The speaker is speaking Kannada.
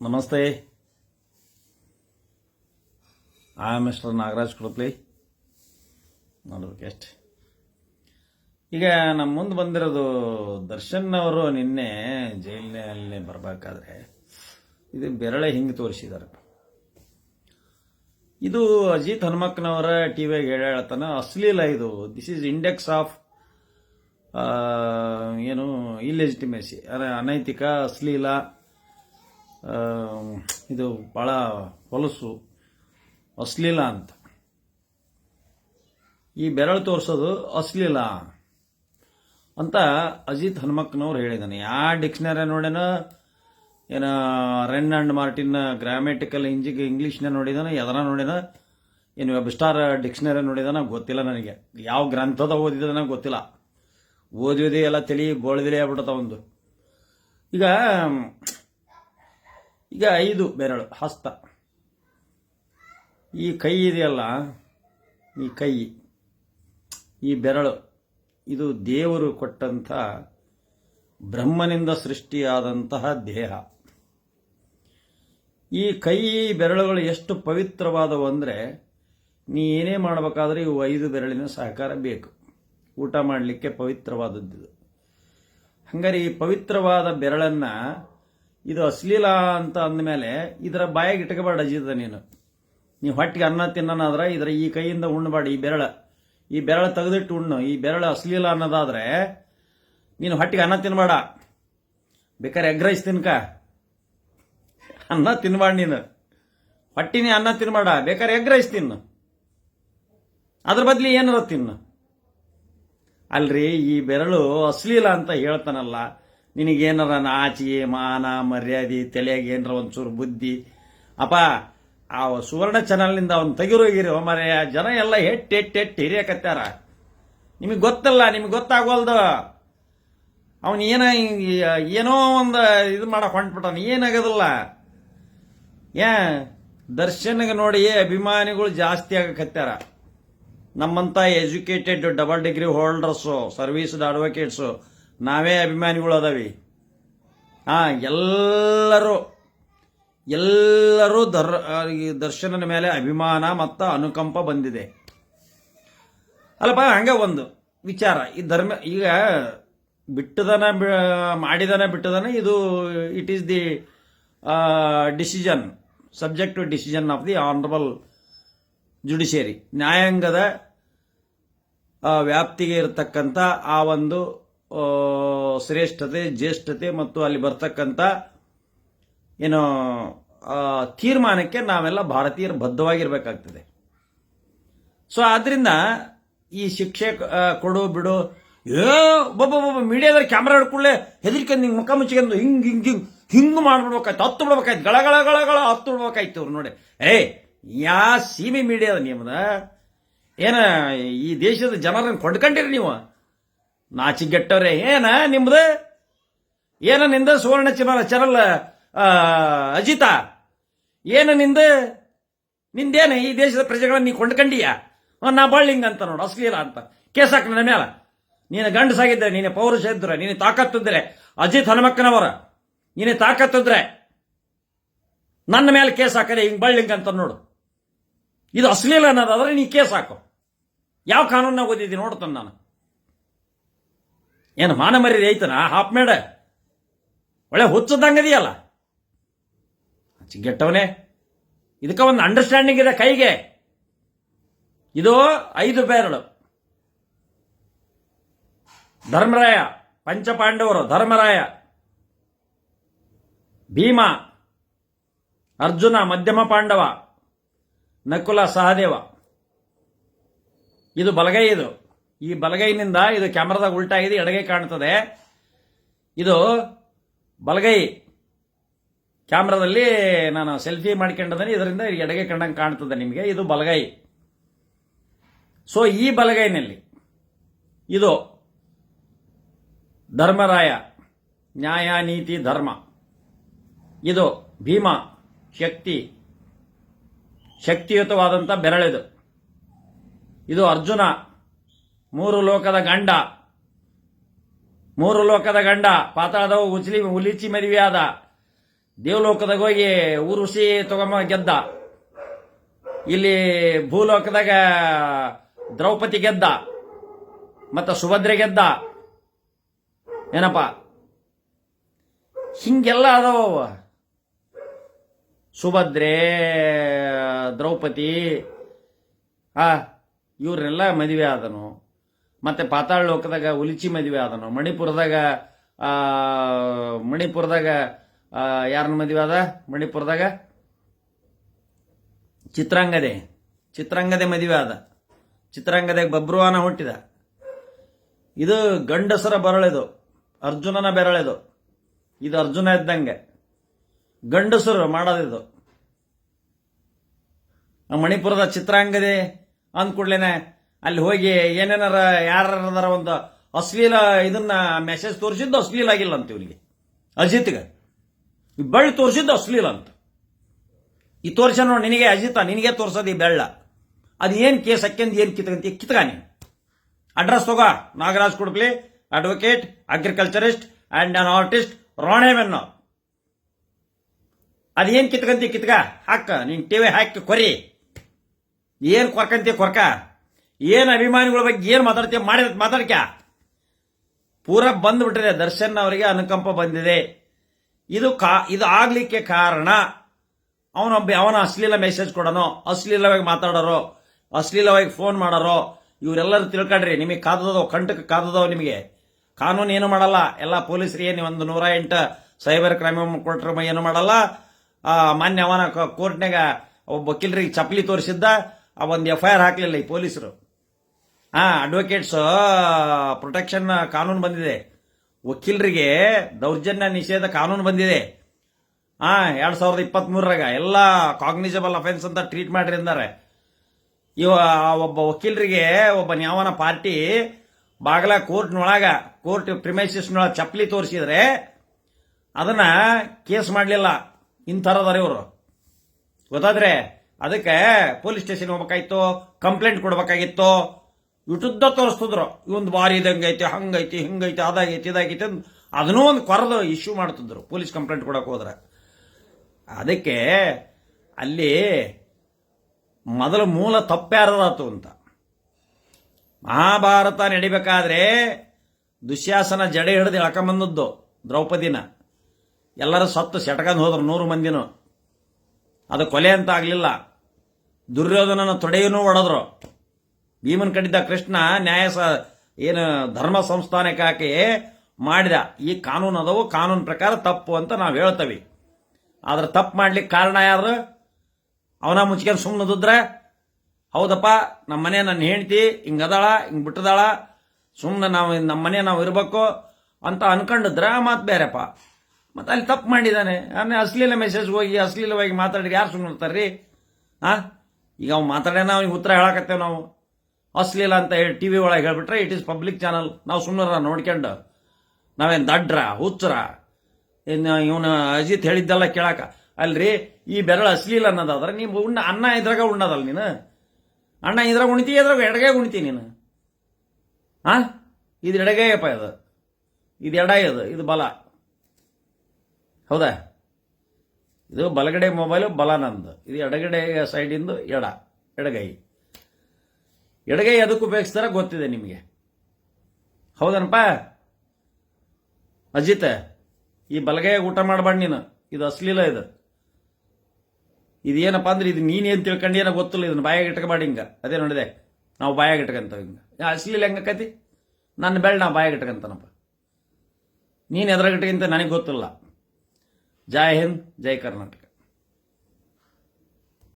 ನಮಸ್ತೆ. ಆ ಮಿಸ್ಟರ್ ನಾಗರಾಜ್ ಕುಳಪ್ಲಿ. ನೋಡ್ಬೇಕು ಎಷ್ಟು. ಈಗ ನಮ್ಮ ಮುಂದೆ ಬಂದಿರೋದು ದರ್ಶನ್ ಅವರು ನಿನ್ನೆ ಜೈಲಿನಲ್ಲಿ ಬರಬೇಕಾದ್ರೆ ಇದು ಬೆರಳೆ ಹಿಂಗೆ ತೋರಿಸಿದ್ದಾರೆ ಇದು ಅಜಿತ್ ಹನುಮಕ್ಕನವರ ಟಿವಿಯಾಗ ಹೇಳಿ ಹೇಳ್ತಾನೆ ಅಶ್ಲೀಲ ಇದು. ದಿಸ್ ಈಸ್ ಇಂಡೆಕ್ಸ್ ಆಫ್ ಏನು ಇಲ್ಲೆಜಿಟಿಮೇಸಿ ಅನೈತಿಕ, ಅಶ್ಲೀಲ ಇದು ಭಾಳ ಹೊಲಸು, ಅಶ್ಲೀಲ ಅಂತ. ಈ ಬೆರಳು ತೋರಿಸೋದು ಅಶ್ಲೀಲ ಅಂತ ಅಜಿತ್ ಹನುಮಕ್ಕನವ್ರು ಹೇಳಿದ್ದಾನೆ ಯಾವ ಡಿಕ್ಷನರಿ ನೋಡ್ಯಾನ ಏನ ರೆನ್ ಆ್ಯಂಡ್ ಮಾರ್ಟಿನ್ ಗ್ರಾಮೆಟಿಕಲ್ ಇಂಜಿಗೆ ಇಂಗ್ಲೀಷ್ನ ನೋಡಿದಾನ ಯದನ ನೋಡಿದ ಏನು ವೆಬ್ ಸ್ಟಾರ್ ಡಿಕ್ಷನರಿ ನೋಡಿದಾನ ಗೊತ್ತಿಲ್ಲ ನನಗೆ. ಯಾವ ಗ್ರಂಥದ ಓದಿದಾನ ಗೊತ್ತಿಲ್ಲ. ಓದಿದೆ ಎಲ್ಲ ತಲೆ ಬೋಳ್ದಿಲೇ ಆಗ್ಬಿಟ್ಟದ ಒಂದು. ಈಗ ಈಗ ಐದು ಬೆರಳು, ಹಸ್ತ. ಈ ಕೈ ಇದೆಯಲ್ಲ, ಈ ಕೈ, ಈ ಬೆರಳು, ಇದು ದೇವರು ಕೊಟ್ಟಂಥ ಬ್ರಹ್ಮನಿಂದ ಸೃಷ್ಟಿಯಾದಂತಹ ದೇಹ. ಈ ಕೈ ಬೆರಳುಗಳು ಎಷ್ಟು ಪವಿತ್ರವಾದವು ಅಂದರೆ, ನೀ ಏನೇ ಮಾಡಬೇಕಾದ್ರೆ ಇವು ಐದು ಬೆರಳಿನ ಸಹಕಾರ ಬೇಕು. ಊಟ ಮಾಡಲಿಕ್ಕೆ ಪವಿತ್ರವಾದದ್ದು ಹಂಗಾರೆ ಈ ಪವಿತ್ರವಾದ ಬೆರಳನ್ನ ಇದು ಅಶ್ಲೀಲ ಅಂತ ಅಂದಮೇಲೆ ಇದರ ಬಾಯಿಗೆ ಇಟ್ಕೋಬೇಡ ಅಜಿದ ನೀನು. ನೀವು ಹೊಟ್ಟಿಗೆ ಅನ್ನ ತಿನ್ನೋನಾದ್ರೆ ಇದರ ಈ ಕೈಯಿಂದ ಉಣ್ಣಬೇಡ ಈ ಬೆರಳ. ಈ ಬೆರಳ ತೆಗೆದಿಟ್ಟು ಉಣ್ಣು. ಈ ಬೆರಳ ಅಶ್ಲೀಲ ಅನ್ನೋದಾದ್ರೆ ನೀನು ಹೊಟ್ಟಿಗೆ ಅನ್ನ ತಿನ್ನಬೇಡ ಬೇಕಾದ್ರೆ ಎಗ್ ರೈಸ್ ತಿನ್ಕ. ಅನ್ನ ತಿನ್ಬೇಡ ನೀನು. ಹೊಟ್ಟಿನೇ ಅನ್ನ ತಿನ್ಬೇಡ. ಬೇಕಾದ್ರೆ ಎಗ್ ರೈಸ್ ತಿನ್ನು. ಅದ್ರ ಬದಲಿ ಏನಾರ ತಿನ್ನು. ಅಲ್ರಿ, ಈ ಬೆರಳು ಅಶ್ಲೀಲ ಅಂತ ಹೇಳ್ತಾನಲ್ಲ. ನಿನಗೇನಾರ ನಾಚಿಗೆ ಮಾನ, ಮರ್ಯಾದೆ, ತಲೆಯಾಗ ಏನಾರ ಒಂಚೂರು ಬುದ್ಧಿ. ಅಪ್ಪ, ಆ ಸುವರ್ಣ ಚಾನಲ್ನಿಂದ ಅವ್ನು ತೆಗಿರೋಗಿರಿ ಮರೆಯ ಜನ ಎಲ್ಲ ಹೆಟ್ಟು ಹೆಟ್ಟು ಹೆಟ್ಟು ಹಿರಿಯಕತ್ತಾರ. ನಿಮಗೆ ಗೊತ್ತಲ್ಲ, ನಿಮಗೆ ಗೊತ್ತಾಗೋಲ್ದು. ಅವನು ಏನ ಏನೋ ಒಂದು ಇದು ಮಾಡಕ್ ಹೊಂಟ್ಬಿಟ್ಟಾನ, ಏನಾಗೋದಿಲ್ಲ. ಏ ದರ್ಶನ್ಗೆ ನೋಡಿ ಅಭಿಮಾನಿಗಳು ಜಾಸ್ತಿ ಆಗಕತ್ತಾರ. ನಮ್ಮಂತ educated double degree holders serviced advocates ನಾವೇ ಅಭಿಮಾನಿಗಳು ಅದಾವಿ ಹಾಂ ಎಲ್ಲರೂ ಎಲ್ಲರೂ ದರ್ ಈ ದರ್ಶನನ ಮೇಲೆ ಅಭಿಮಾನ ಮತ್ತು ಅನುಕಂಪ ಬಂದಿದೆ. ಅಲ್ಲಪ್ಪ, ಹಂಗೆ ಒಂದು ವಿಚಾರ. ಈ ಧರ್ಮ, ಈಗ ಬಿಟ್ಟದನ ಮಾಡಿದನ ಬಿಟ್ಟದನ ಇದು it is the decision subject decision of the honourable judiciary ನ್ಯಾಯಾಂಗದ ವ್ಯಾಪ್ತಿಗೆ ಇರತಕ್ಕಂಥ ಆ ಒಂದು ಶ್ರೇಷ್ಠತೆ, ಜ್ಯೇಷ್ಠತೆ ಮತ್ತು ಅಲ್ಲಿ ಬರ್ತಕ್ಕಂಥ ಏನು ತೀರ್ಮಾನಕ್ಕೆ ನಾವೆಲ್ಲ ಭಾರತೀಯರು ಬದ್ಧವಾಗಿರ್ಬೇಕಾಗ್ತದೆ. ಸೊ ಆದ್ರಿಂದ ಈ ಶಿಕ್ಷೆ ಕೊಡು, ಬಿಡು, ಏ, ಒಬ್ಬ ಮೀಡಿಯಾದಲ್ಲಿ ಕ್ಯಾಮ್ರಾ ಹಿಡ್ಕೊಳ್ಳೆ ಹೆದರಿಕೆ ನಿಂಗೆ ಮುಖ ಮುಚ್ಕೊಂಡು ಹಿಂಗ್ ಹಿಂಗ್ ಹಿಂಗ್ ಹಿಂಗ್ ಮಾಡ್ಬಿಡ್ಬೇಕಾಯ್ತು, ಹತ್ತು ಬಿಡ್ಬೇಕಾಯ್ತು, ಗಳ ಗಳ ಹತ್ತು ಬಿಡ್ಬೇಕಾಯ್ತು ಅವ್ರು ನೋಡಿ. ಏ ಯಾ ಸೀಮೆ ಮೀಡಿಯಾದ ನಿಮ್ಮದ ಏನ ಈ ದೇಶದ ಜನರನ್ನು ಕೊಂಡ್ಕೊಂಡಿರಿ ನೀವು? ನಾಚಿಗೆಟ್ಟವ್ರೆ, ಏನ ನಿಮ್ದು? ಏನ ನಿಂದ ಸುವರ್ಣ ಚಾನಲ್ ಚರಲ್ ಅಜಿತ? ಏನ ನಿಂದ? ನಿಂದೇನ ಈ ದೇಶದ ಪ್ರಜೆಗಳನ್ನ ನೀ ಕೊಂಡ್ಕಂಡಿಯಾ? ನಾ ಬಳ್ಳಿಂಗ್ ಅಂತ ನೋಡು ಅಸ್ಲೀಲ ಅಂತ. ಕೇಸ್ ಹಾಕ ನನ್ನ ಮೇಲೆ ನೀನು ಗಂಡಸಾಗಿದ್ದರೆ ನೀನು ಪೌರುಷ ಇದ್ರೆ ನೀನು ತಾಕತ್ತಿದ್ರೆ, ಅಜಿತ್ ಹನುಮಕ್ಕನವರ, ನೀನು ತಾಕತ್ತಿದ್ರೆ, ನನ್ನ ಮೇಲೆ ಕೇಸ್ ಹಾಕದೆ ಹಿಂಗ್ ಬಳ್ಳಿಂಗ್ ಅಂತ ನೋಡು. ಇದು ಅಶ್ಲೀಲ ಅನ್ನೋದಾದ್ರೆ ನೀ ಕೇಸ್ ಹಾಕು. ಯಾವ ಕಾನೂನಾಗ ಓದಿದ್ದೀನಿ ನೋಡ್ತಾನೆ ನಾನು. ಏನು ಮಾನ ಮರ್ಯಾದೆ ಐತನ? ಹಾಪ್ ಮೇಡ. ಒಳ್ಳೆ ಹುಚ್ಚದಂಗದಿಯಲ್ಲ ಚಿಂಗೆಟ್ಟವನೇ ಇದಕ್ಕೆ ಒಂದು ಅಂಡರ್ಸ್ಟ್ಯಾಂಡಿಂಗ್ ಇದೆ ಕೈಗೆ. ಇದು ಐದು ಬೇರಳು ಧರ್ಮರಾಯ, ಪಂಚಪಾಂಡವರು, ಧರ್ಮರಾಯ. ಭೀಮ, ಅರ್ಜುನ, ಮಧ್ಯಮ ಪಾಂಡವ, ನಕುಲ ಸಹದೇವ. ಇದು ಬಲಗೈ ಇದು. ಈ ಬಲಗೈನಿಂದ ಇದು ಕ್ಯಾಮ್ರಾದಾಗ ಇದೆ ಎಡಗೈ ಕಾಣ್ತದೆ. ಇದು ಬಲಗೈ ಕ್ಯಾಮ್ರಾದಲ್ಲಿ ನಾನು ಸೆಲ್ಫಿ ಮಾಡ್ಕೊಂಡಿದ್ದೀನಿ ಇದರಿಂದ ಎಡಗೆ ಕಂಡಂಗೆ ಕಾಣ್ತದೆ ನಿಮಗೆ. ಇದು ಬಲಗೈ. ಸೊ ಈ ಬಲಗೈನಲ್ಲಿ ಇದು ಧರ್ಮರಾಯ, ನ್ಯಾಯ, ನೀತಿ, ಧರ್ಮ. ಇದು ಭೀಮ, ಶಕ್ತಿ ಶಕ್ತಿಯುತವಾದಂಥ ಬೆರಳಿದು. ಇದು ಅರ್ಜುನ ಮೂರು ಲೋಕದ ಗಂಡ. ಮೂರು ಲೋಕದ ಗಂಡ. ಪಾತಾಳದವ ಉಚ್ಲಿ ಉಲಿಚಿ ಮದುವೆಯಾದ. ದೇವಲೋಕದಾಗ ಹೋಗಿ ಊರುಸಿ ತಗೊಂಬ ಗೆದ್ದ. ಇಲ್ಲಿ ಭೂಲೋಕದಾಗ ದ್ರೌಪದಿ ಗೆದ್ದ. ಮತ್ತು ಸುಭದ್ರೆ ಗೆದ್ದ. ಏನಪ್ಪ? ಹಿಂಗೆಲ್ಲ ಅದಾವ. ಸುಭದ್ರೆ, ದ್ರೌಪದಿ, ಆ, ಇವ್ರನ್ನೆಲ್ಲ ಮದುವೆ ಆದನು. ಮತ್ತೆ ಪಾತಾಳ ಲೋಕದಾಗ ಉಲಿಚಿ ಮದುವೆ ಆದನು ಮಣಿಪುರದಾಗ ಮಣಿಪುರದಾಗ ಯಾರನ್ನ ಮದುವೆ ಆದ? ಮಣಿಪುರದಾಗ? ಚಿತ್ರಾಂಗದೆ. ಚಿತ್ರಾಂಗದೆ ಮದುವೆ ಆದ. ಚಿತ್ರಾಂಗದಾಗ ಬಬ್ರುವಾನ ಹುಟ್ಟಿದ. ಇದು ಗಂಡಸರ ಬರಳೆದು ಅರ್ಜುನನ ಬೆರಳೆದು ಇದು. ಅರ್ಜುನ ಇದ್ದಂಗೆ. ಗಂಡಸರು ಮಾಡೋದಿದು ಮಣಿಪುರದ ಚಿತ್ರಾಂಗದೆ ಅಂದ್ಕೂಡ್ಲೇನೆ ಅಲ್ಲಿ ಹೋಗಿ ಏನೇನಾರ ಯಾರದಾರ ಒಂದು ಅಶ್ಲೀಲ ಇದನ್ನ ಮೆಸೇಜ್ ತೋರಿಸಿದ್ದು ಅಶ್ಲೀಲ ಆಗಿಲ್ಲ ಅಂತ ಇವ್ರಿಗೆ ಅಜಿತ್ಗೆ. ಬೆಳ್ಳಿ ತೋರಿಸಿದ್ದು ಅಶ್ಲೀಲ ಅಂತ. ಈ ತೋರಿಸ ನೋಡಿ ನಿನಗೆ ಅಜಿತ, ನಿನಗೆ ತೋರ್ಸೋದು ಈ ಬೆಳ್ಳ. ಅದು ಏನು ಕೇಸ್, ಅಕ್ಕೆಂದು ಏನು ಕಿತ್ಕಂತಿ ಕಿತ್ಕ ನೀನು. ಅಡ್ರೆಸ್ ತಗೋ. Nagaraj Kudkli advocate agriculturist and an artist ರೋಣೆವೆನ್ನೋ ಅದೇನ್ ಕಿತ್ಕಂತಿ ಕಿತ್ಕ ಹಾಕ. ನೀನ್ ಟಿವಿ ಹಾಕಿ ಕೊರಿ. ಏನು ಕೊರ್ಕಂತಿ ಕೊರ್ಕ? ಏನ್ ಅಭಿಮಾನಿಗಳ ಬಗ್ಗೆ ಏನು ಮಾತಾಡ್ತೀಯ? ಮಾಡಿ ಮಾತಾಡ್ಕ್ಯಾ ಪೂರ ಬಂದ್ಬಿಟ್ಟಿದೆ ದರ್ಶನ್ ಅವರಿಗೆ ಅನುಕಂಪ ಬಂದಿದೆ. ಇದು ಕಾ, ಇದು ಆಗ್ಲಿಕ್ಕೆ ಕಾರಣ. ಅವನೊಬ್ಬ ಅವನ ಅಶ್ಲೀಲ ಮೆಸೇಜ್ ಕೊಡೋನು, ಅಶ್ಲೀಲವಾಗಿ ಮಾತಾಡೋರು, ಅಶ್ಲೀಲವಾಗಿ ಫೋನ್ ಮಾಡೋರು, ಇವರೆಲ್ಲರೂ ತಿಳ್ಕೊಂಡ್ರಿ ನಿಮಗೆ ಕಾದದವ, ಕಂಟಕ್ಕೆ ಕಾದದವ್ ನಿಮಗೆ. ಕಾನೂನು ಏನು ಮಾಡಲ್ಲ. ಎಲ್ಲ ಪೊಲೀಸರಿಗೆ ಏನು ಒಂದು ನೂರ ಎಂಟು ಸೈಬರ್ ಕ್ರೈಮ್ ಕೊಟ್ರ ಏನು ಮಾಡಲ್ಲ. ಮಾನ್ಯ ಅವನ ಕೋರ್ಟ್ನಾಗ ಒಬ್ಬ ವಕೀಲರಿಗೆ ಚಪ್ಪಲಿ ತೋರಿಸಿದ್ದ. ಆ, ಒಂದು ಎಫ್ ಐ ಆರ್ ಹಾಕ್ಲಿಲ್ಲ ಈ ಪೊಲೀಸರು. ಹಾ ಅಡ್ವೊಕೇಟ್ಸ್ ಪ್ರೊಟೆಕ್ಷನ್ ಕಾನೂನು ಬಂದಿದೆ. ವಕೀಲರಿಗೆ ದೌರ್ಜನ್ಯ ನಿಷೇಧ ಕಾನೂನು ಬಂದಿದೆ. ಹಾ ಎರಡು ಸಾವಿರದ ಇಪ್ಪತ್ತ್ ಮೂರರಾಗ ಎಲ್ಲ ಕಾಗ್ನಿಜಬಲ್ ಅಫೆನ್ಸ್ ಅಂತ ಟ್ರೀಟ್ ಮಾಡ್ರಿ ಅಂದಾರೆ. ಇವ ಒಬ್ಬ ವಕೀಲರಿಗೆ ಒಬ್ಬ ನ್ಯಾವನ ಪಾರ್ಟಿ ಬಾಗಲ ಕೋರ್ಟ್ನೊಳಗ, ಕೋರ್ಟ್ ಪ್ರಿಮೈಸಿಸ್ನೊಳಗೆ ಚಪ್ಪಲಿ ತೋರಿಸಿದ್ರೆ ಅದನ್ನ ಕೇಸ್ ಮಾಡಲಿಲ್ಲ. ಇಂಥರದಾರೆ ಇವರು. ಗೊತ್ತಾದ್ರೆ ಅದಕ್ಕೆ ಪೊಲೀಸ್ ಸ್ಟೇಷನ್ ಹೋಗ್ಬೇಕಾಗಿತ್ತು ಕಂಪ್ಲೇಂಟ್ ಕೊಡ್ಬೇಕಾಗಿತ್ತು. ಇಟ್ಟುದ್ದ ತೋರಿಸ್ತಿದ್ರು. ಇವೊಂದು ಬಾರಿ ಇದಂಗೈತಿ ಹಂಗೈತಿ, ಹಿಂಗೈತಿ, ಅದಾಗೈತಿ, ಇದಾಗೈತಿ ಅಂತ ಅದನ್ನೂ ಒಂದು ಕೊರದು ಇಶ್ಯೂ ಮಾಡ್ತಿದ್ರು. ಪೊಲೀಸ್ ಕಂಪ್ಲೇಂಟ್ ಕೊಡಕ್ಕೆ ಹೋದ್ರೆ. ಅದಕ್ಕೆ ಅಲ್ಲಿ ಮೊದಲ ಮೂಲ ತಪ್ಪ್ಯಾರದಾತು ಅಂತ. ಮಹಾಭಾರತ ನಡಿಬೇಕಾದ್ರೆ ದುಶ್ಯಾಸನ ಜಡೆ ಹಿಡಿದು ಎಳ್ಕೊಂಬಂದದ್ದು ದ್ರೌಪದಿನ. ಎಲ್ಲರೂ ಸತ್ತು ಸೆಟ್ಕೊಂಡು ಹೋದ್ರು ನೂರು ಮಂದಿನೂ. ಅದು ಕೊಲೆ ಅಂತ ಆಗಲಿಲ್ಲ. ದುರ್ಯೋಧನನ ತೊಡೆಯೂ ಒಡೆದ್ರು. ಭೀಮನ್ ಕಂಡಿದ್ದ ಕೃಷ್ಣ ನ್ಯಾಯ ಏನು ಧರ್ಮ ಸಂಸ್ಥಾನಕ್ಕೆ ಹಾಕಿ ಮಾಡಿದ. ಈ ಕಾನೂನು ಅದವು, ಕಾನೂನು ಪ್ರಕಾರ ತಪ್ಪು ಅಂತ ನಾವು ಹೇಳ್ತೇವೆ. ಆದ್ರೆ ತಪ್ಪು ಮಾಡ್ಲಿಕ್ಕೆ ಕಾರಣ ಯಾರು? ಅವನ ಮುಚ್ಕೊಂಡು ಸುಮ್ಮನದಿದ್ರೆ ಹೌದಪ್ಪ, ನಮ್ಮ ಮನೆ ನನ್ನ ಹೆಂಡತಿ ಹಿಂಗದಾಳ ಹಿಂಗೆ ಬಿಟ್ಟದಾಳ ಸುಮ್ಮನೆ ನಾವು ನಮ್ಮ ಮನೆ ನಾವು ಇರಬೇಕು ಅಂತ ಅನ್ಕೊಂಡಿದ್ರೆ ಆ ಮಾತು ಬೇರೆಪ್ಪ. ಮತ್ತೆ ಅಲ್ಲಿ ತಪ್ಪು ಮಾಡಿದ್ದಾನೆ ಆಮೇಲೆ ಅಶ್ಲೀಲ ಮೆಸೇಜ್ ಹೋಗಿ, ಅಶ್ಲೀಲವಾಗಿ ಮಾತಾಡಿ ಯಾರು ಸುಮ್ಮನೆ ಇರ್ತಾರ್ರಿ? ಹಾಂ ಈಗ ಅವ್ನು ಮಾತಾಡ್ಯಾನ, ಅವ್ನಿಗೆ ಉತ್ತರ ಹೇಳಕತ್ತೇವೆ ನಾವು. ಅಶ್ಲೀಲ ಅಂತ ಹೇಳಿ ಟಿ ವಿ ಒಳಗೆ ಹೇಳ್ಬಿಟ್ರೆ ಇಟ್ ಈಸ್ ಪಬ್ಲಿಕ್ ಚಾನಲ್ ನಾವು ಸುಮ್ಮನೆ ನೋಡ್ಕೊಂಡು ನಾವೇನು ದಡ್ರ, ಹುಚ್ಚರ, ಇನ್ನು ಇವನು ಅಜಿತ್ ಹೇಳಿದ್ದೆಲ್ಲ ಕೇಳಾಕ. ಅಲ್ರಿ, ಈ ಬೆರಳು ಅಶ್ಲೀಲ ಅನ್ನೋದಾದ್ರೆ ನೀವು ಉಣ್ಣ ಅನ್ನ ಇದ್ರಾಗ ಉಣ್ಣದಲ್ಲ ನೀನು? ಅಣ್ಣ ಇದ್ರಾಗ ಉಣ್ತಿ, ಇದ್ರಾಗ ಎಡಗೈ ಉಣ್ತಿ ನೀನು? ಹಾ ಇದು ಎಡಗೈಯಪ್ಪ ಇದು. ಇದು ಎಡ ಇದು ಇದು ಬಲ. ಹೌದಾ? ಇದು ಬಲಗಡೆ ಮೊಬೈಲು, ಬಲ ನಂದು. ಇದು ಎಡಗಡೆ ಸೈಡಿಂದು ಎಡ, ಎಡಗೈ. ಎಡಗೈ ಅದಕ್ಕೆ ಉಪಯೋಗಿಸ್ತಾರ ಗೊತ್ತಿದೆ ನಿಮಗೆ. ಹೌದನಪ್ಪ? ಅಜಿತ್, ಈ ಬಲಗೈ ಊಟ ಮಾಡಬೇಡ ನೀನು. ಇದು ಅಶ್ಲೀಲ ಇದು. ಇದೇನಪ್ಪ ಅಂದ್ರೆ ಇದು ನೀನೇನು ತಿಳ್ಕೊಂಡೇನೋ ಗೊತ್ತಿಲ್ಲ, ಇದನ್ನ ಬಾಯಾಗ ಇಟ್ಕೋಬೇಡ ಹಿಂಗೆ. ಅದೇ ನೋಡಿದೆ, ನಾವು ಬಾಯಾಗ ಇಟ್ಕೊಂತ ಹಿಂಗ. ಅಸ್ಲಿಲ್ಲ ಅಶ್ಲೀಲ ಹೆಂಗಕತಿ ನನ್ನ ಬೆಳೆ ನಾವು ಬಾಯಾಗ ಇಟ್ಕೊಂತಾನಪ್ಪ. ನೀನು ಎದುರಾಗಿಟ್ಕಂತ ನನಗೆ ಗೊತ್ತಿಲ್ಲ. ಜೈ ಹಿಂದ್, ಜೈ ಕರ್ನಾಟಕ.